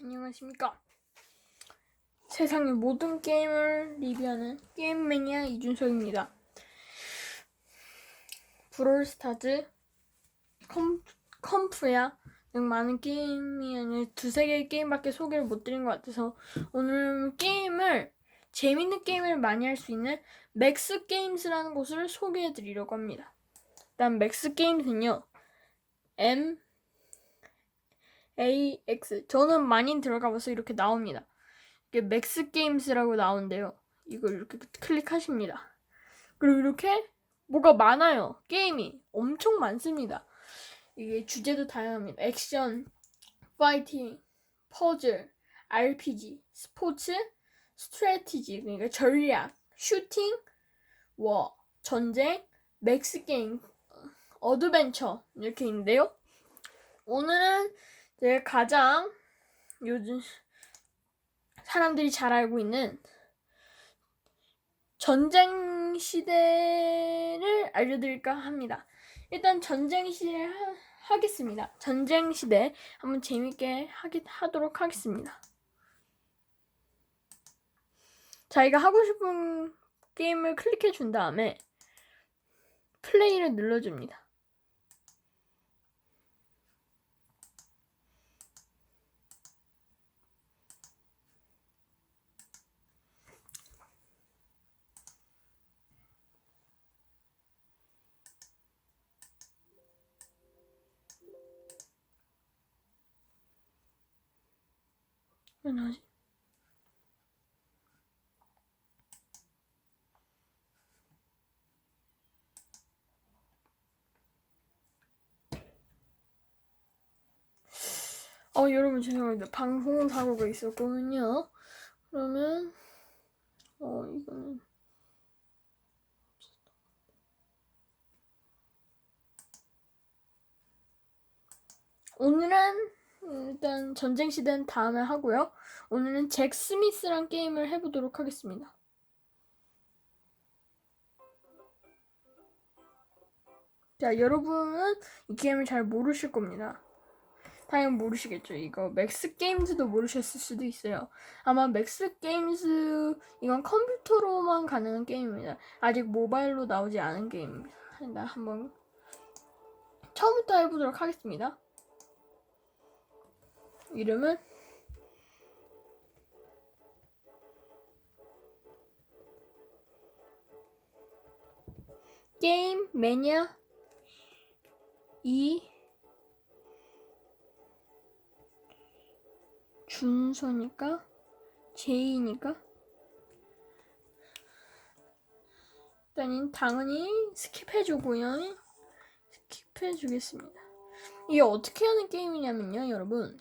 안녕하십니까. 세상의 모든 게임을 리뷰하는 게임 매니아 이준석입니다. 브롤스타즈, 컴, 컴프야 등 많은 게임이 아니라 두세 개의 게임밖에 소개를 못 드린 것 같아서 오늘 게임을 재밌는 게임을 많이 할 수 있는 맥스 게임스라는 곳을 소개해 드리려고 합니다. 일단 맥스 게임스는요. M AX 저는 많이 들어가 봐서 이렇게 나옵니다. 이게 맥스 게임스라고 나오는데요. 이걸 이렇게 클릭하십니다. 그리고 이렇게 뭐가 많아요. 게임이 엄청 많습니다. 이게 주제도 다양합니다. 액션, 파이팅, 퍼즐, RPG, 스포츠, 스트래티지 그러니까 전략, 슈팅, 워, 전쟁, 맥스 게임, 어드벤처 이렇게 있는데요. 오늘은 제가 가장 요즘 사람들이 잘 알고 있는 전쟁 시대를 알려드릴까 합니다. 일단 전쟁 시대 하, 하겠습니다. 전쟁 시대 한번 재밌게 하기, 하도록 하겠습니다. 자기가 하고 싶은 게임을 클릭해 준 다음에 플레이를 눌러줍니다. 왜 나지? 어, 여러분 죄송합니다. 방송 사고가 있었거든요. 그러면 어, 이거는 오늘은 음, 일단 전쟁 시대는 다음에 하고요. 오늘은 잭 스미스란 게임을 해보도록 하겠습니다. 자, 여러분은 이 게임을 잘 모르실 겁니다. 당연히 모르시겠죠. 이거 맥스 게임즈도 모르셨을 수도 있어요. 아마 맥스 게임즈 이건 컴퓨터로만 가능한 게임입니다. 아직 모바일로 나오지 않은 게임입니다. 일단 한번 처음부터 해보도록 하겠습니다. 이름은? 게임 매니아? 2 준서니까? 제이니까? 일단은 당연히 스킵해주고요. 스킵해주겠습니다. 이게 어떻게 하는 게임이냐면요 여러분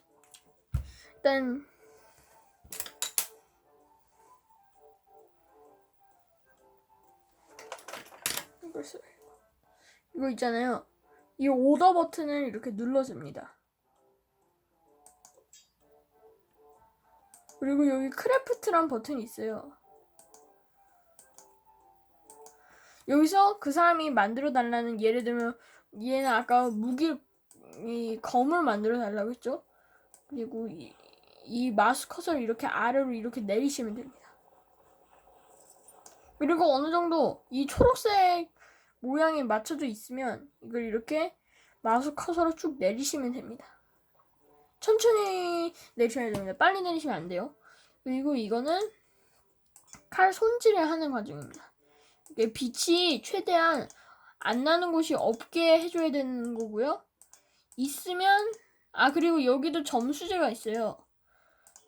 일단 이거 있잖아요 이 오더 버튼을 이렇게 눌러줍니다 그리고 여기 크래프트란 버튼이 있어요. 여기서 그 사람이 만들어 달라는 예를 들면 얘는 아까 무기 이 검을 만들어 달라고 했죠. 그리고 이, 이 마우스 커서를 이렇게 아래로 이렇게 내리시면 됩니다. 그리고 어느 정도 이 초록색 모양에 맞춰져 있으면 이걸 이렇게 마우스 커서로 쭉 내리시면 됩니다. 천천히 내리셔야 됩니다. 빨리 내리시면 안 돼요. 그리고 이거는 칼 손질을 하는 과정입니다. 이게 빛이 최대한 안 나는 곳이 없게 해줘야 되는 거고요. 있으면 아 그리고 여기도 점수제가 있어요.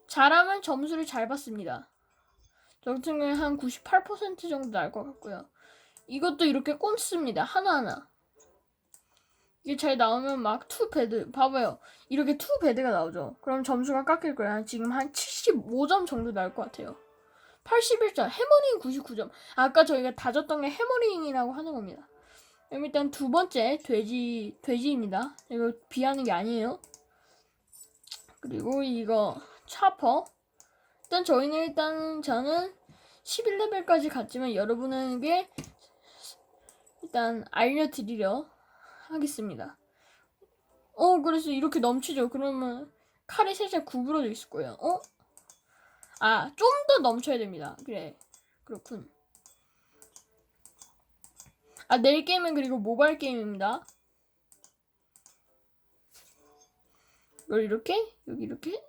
잘하면 점수를 잘 받습니다. 저 같은 경우에 한98% 정도 날 것 같고요. 이것도 이렇게 꽂습니다. 하나하나. 이게 잘 나오면 막 투 배드 봐봐요. 이렇게 투 배드가 나오죠. 그럼 점수가 깎일 거야 지금 한 75점 정도 나올 것 같아요. 81점. 해머링 99점. 아까 저희가 다졌던 게 해머링이라고 하는 겁니다. 그럼 일단 두 번째 돼지 돼지입니다. 이거 비하는 게 아니에요. 그리고 이거 차퍼 일단 저희는 일단 저는 11레벨까지 갔지만 여러분에게 일단 알려드리려 하겠습니다. 어, 그래서 이렇게 넘치죠. 그러면 칼이 살짝 구부러져 있을 거예요. 어? 아, 좀 더 넘쳐야 됩니다. 그래. 그렇군. 아, 내일 게임은 그리고 모바일 게임입니다. 이걸 이렇게, 여기 이렇게.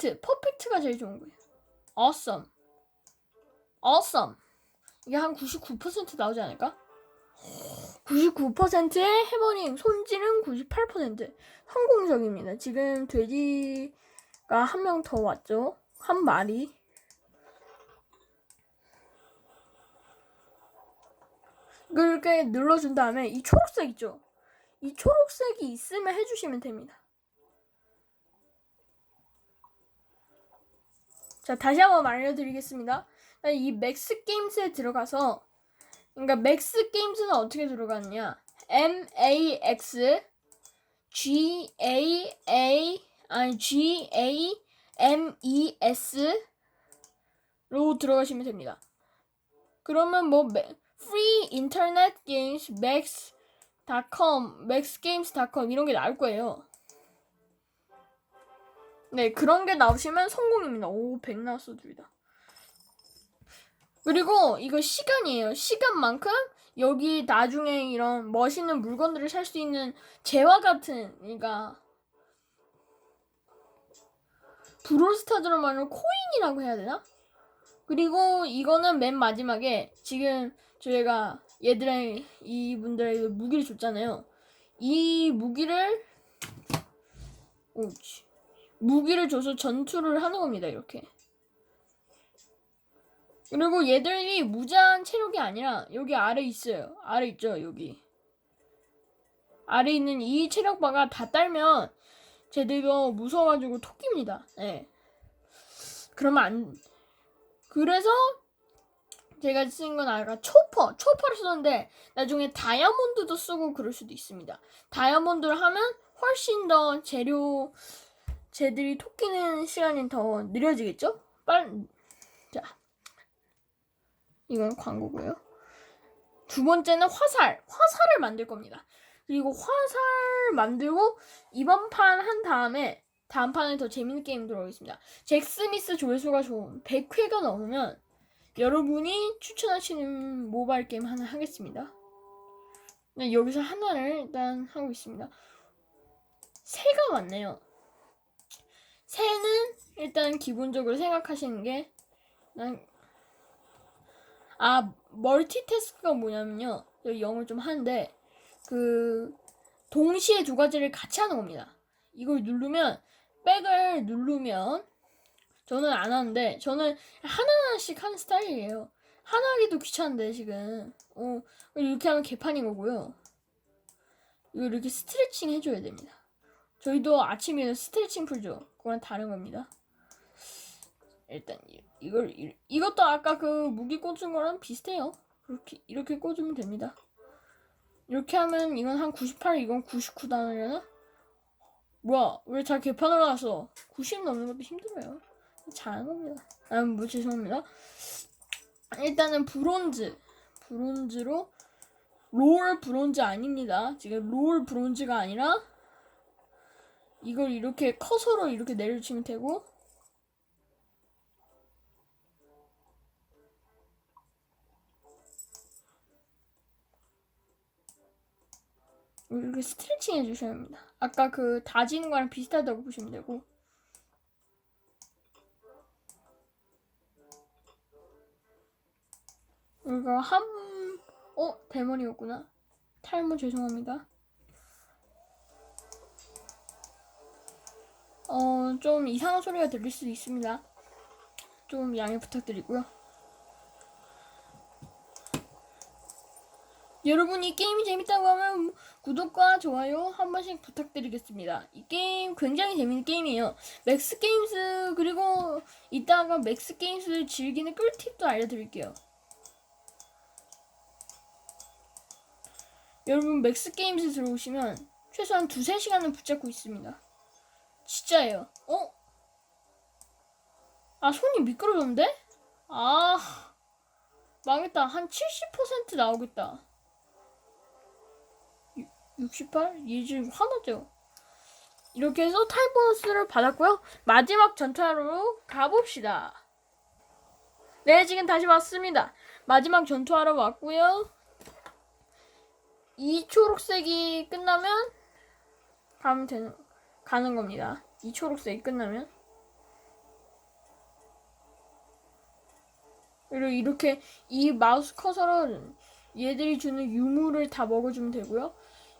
슉. 퍼펙트. 퍼펙트가 제일 좋은 거예요. awesome. awesome. 이게 한 99% 나오지 않을까? 99%의 해버닝, 손질은 98%. 성공적입니다. 지금 돼지가 한 명 더 왔죠? 한 마리. 이렇게 눌러준 다음에 이 초록색 있죠? 이 초록색이 있으면 해주시면 됩니다. 자, 다시 한번 알려드리겠습니다. 이 맥스 게임스에 들어가서 그러니까 맥스 게임즈는 어떻게 들어가느냐? M A X G A A 아니 G A M E S로 들어가시면 됩니다. 그러면 뭐 매- Free Internet Games Max.com, maxgames.com 이런 게 나올 거예요. 네, 그런 게 나오시면 성공입니다. 오, 100 나왔어, 둘 다. 그리고 이거 시간이에요. 시간만큼 여기 나중에 이런 멋있는 물건들을 살 수 있는 재화 같은 그러니까 브롤스타즈로 말하면 코인이라고 해야 되나? 그리고 이거는 맨 마지막에 지금 저희가 얘들의 이분들에게 무기를 줬잖아요. 이 무기를 오치 무기를 줘서 전투를 하는 겁니다. 이렇게. 그리고 얘들이 무제한 체력이 아니라 여기 아래 있어요. 아래 있죠, 여기. 아래 있는 이 체력바가 다 딸면 쟤들이 무서워가지고 토끼입니다. 예. 그러면 안, 그래서 제가 쓴 건 아까 초퍼, 초퍼를 쓰는데 나중에 다이아몬드도 쓰고 그럴 수도 있습니다. 다이아몬드를 하면 훨씬 더 재료, 쟤들이 토끼는 시간이 더 느려지겠죠? 빨, 자. 이건 광고고요. 두 번째는 화살. 화살을 만들 겁니다. 그리고 화살 만들고 이번 판 한 다음에 다음 판에 더 재밌는 게임 들어오겠습니다. 잭스미스 조회수가 좋은 100회가 넘으면 여러분이 추천하시는 모바일 게임 하나 하겠습니다. 네, 여기서 하나를 일단 하고 있습니다. 새가 많네요. 새는 일단 기본적으로 생각하시는 게 난 아, 멀티태스크가 뭐냐면요. 여기 영어를 좀 하는데, 그, 동시에 두 가지를 같이 하는 겁니다. 이걸 누르면, 백을 누르면, 저는 안 하는데, 저는 하나하나씩 하는 스타일이에요. 하나 하기도 귀찮은데, 지금. 어, 이렇게 하면 개판인 거고요. 이거 이렇게 스트레칭 해줘야 됩니다. 저희도 아침에 스트레칭 풀죠. 그건 다른 겁니다. 일단 이- 이걸 이- 이것도 아까 그 무기 꽂은 거랑 비슷해요. 그렇게 이렇게 꽂으면 됩니다. 이렇게 하면 이건 한 98, 이건 99 나오려나? 뭐야 왜 잘 개판으로 나왔어? 90 넘는 것도 힘들어요. 잘하는 겁니다. 아, 뭐 죄송합니다. 일단은 브론즈, 브론즈로 롤 브론즈 아닙니다. 지금 롤 브론즈가 아니라 이걸 이렇게 커서로 이렇게 내려치면 되고 이렇게 스트레칭 해주셔야 합니다. 아까 그 다지는 거랑 비슷하다고 보시면 되고. 이거 한, 어? 대머리였구나. 탈모 죄송합니다. 어, 좀 이상한 소리가 들릴 수도 있습니다. 좀 양해 부탁드리고요. 여러분이 게임이 재밌다고 하면 구독과 좋아요 한 번씩 부탁드리겠습니다. 이 게임 굉장히 재밌는 게임이에요. 맥스 게임스 그리고 이따가 맥스 게임스 즐기는 꿀팁도 알려드릴게요. 여러분 맥스 게임스 들어오시면 최소한 두세 시간은 붙잡고 있습니다. 진짜예요. 어? 아 손이 미끄러졌는데? 아 망했다. 한 70% 나오겠다. 68? 얘 지금 화나죠? 이렇게 해서 타입 보너스를 받았고요. 마지막 전투하러 가봅시다. 네, 지금 다시 왔습니다. 마지막 전투하러 왔고요. 이 초록색이 끝나면 가면 되는 가는 겁니다. 이 초록색이 끝나면 그리고 이렇게 이 마우스 커서로 얘들이 주는 유물을 다 먹어주면 되고요.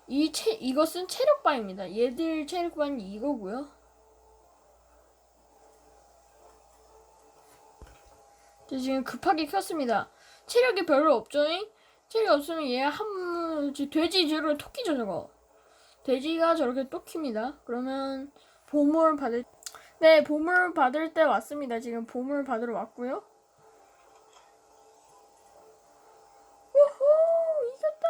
이 체, 이것은 체력바입니다. 얘들 체력바는 이거고요. 저 지금 급하게 켰습니다. 체력이 별로 없죠잉? 체력이 없으면 얘 한, 저 돼지 저런 토끼죠 저거. 돼지가 저렇게 또 킵니다. 그러면 보물 받을, 네, 보물 받을 때 왔습니다. 지금 보물 받으러 왔고요. 우후! 이겼다!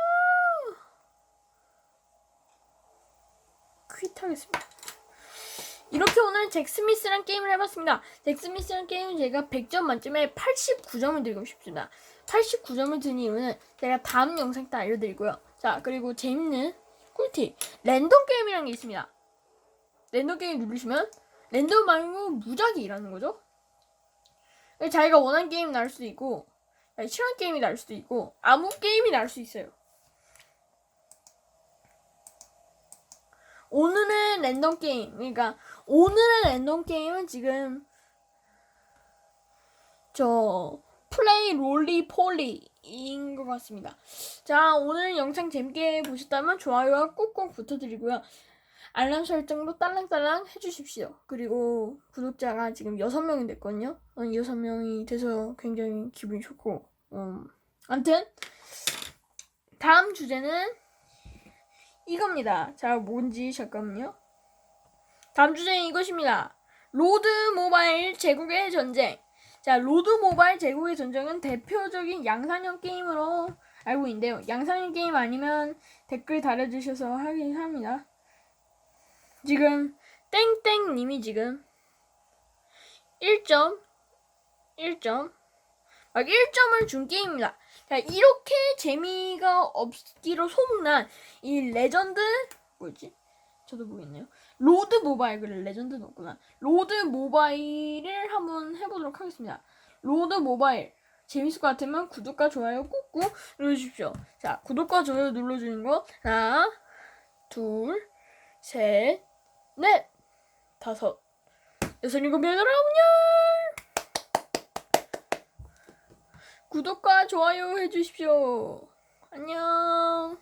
퀴트하겠습니다. 이렇게 오늘 잭스미스란 게임을 해봤습니다. 잭스미스란 게임은 제가 100점 만점에 89점을 드리고 싶습니다. 89점을 든 이유는 제가 다음 영상 때 알려드리고요. 자, 그리고 재밌는 꿀팁. 랜덤 게임이라는 게 있습니다. 랜덤 게임 누르시면 랜덤 말고 무작위 일하는 거죠. 자기가 원하는 게임 나올 수도 있고, 싫어하는 게임이 나올 수도 있고, 아무 게임이 나올 수 있어요. 오늘의 랜덤 게임, 그러니까 오늘의 랜덤 게임은 지금 저 플레이 롤리 폴리 인 것 같습니다. 자, 오늘 영상 재밌게 보셨다면 좋아요와 꾹꾹 붙어드리고요. 알람 설정도 딸랑딸랑 해주십시오. 그리고 구독자가 지금 6명이 됐거든요. 어, 6명이 돼서 굉장히 기분이 좋고, 음, 아무튼, 다음 주제는 이겁니다. 자, 뭔지 잠깐만요. 다음 주제는 이것입니다. 로드 모바일 제국의 전쟁. 자, 로드 모바일 제국의 전쟁은 대표적인 양산형 게임으로 알고 있는데요. 양산형 게임 아니면 댓글 달아주셔서 하긴 합니다. 지금 땡땡님이 지금 1점, 1점, 막 1점을 준 게임입니다. 자, 이렇게 재미가 없기로 소문난 이 레전드 뭐지? 저도 모르겠네요. 로드 모바일 그래 레전드는 없구나. 로드 모바일을 한번 해보도록 하겠습니다. 로드 모바일 재밌을 것 같으면 구독과 좋아요 꾹꾹 눌러주십시오. 자 구독과 좋아요 눌러주는 거 하나 둘셋넷 다섯 여섯 일곱 여덟 아홉 열 구독과 좋아요 해주십시오. 안녕.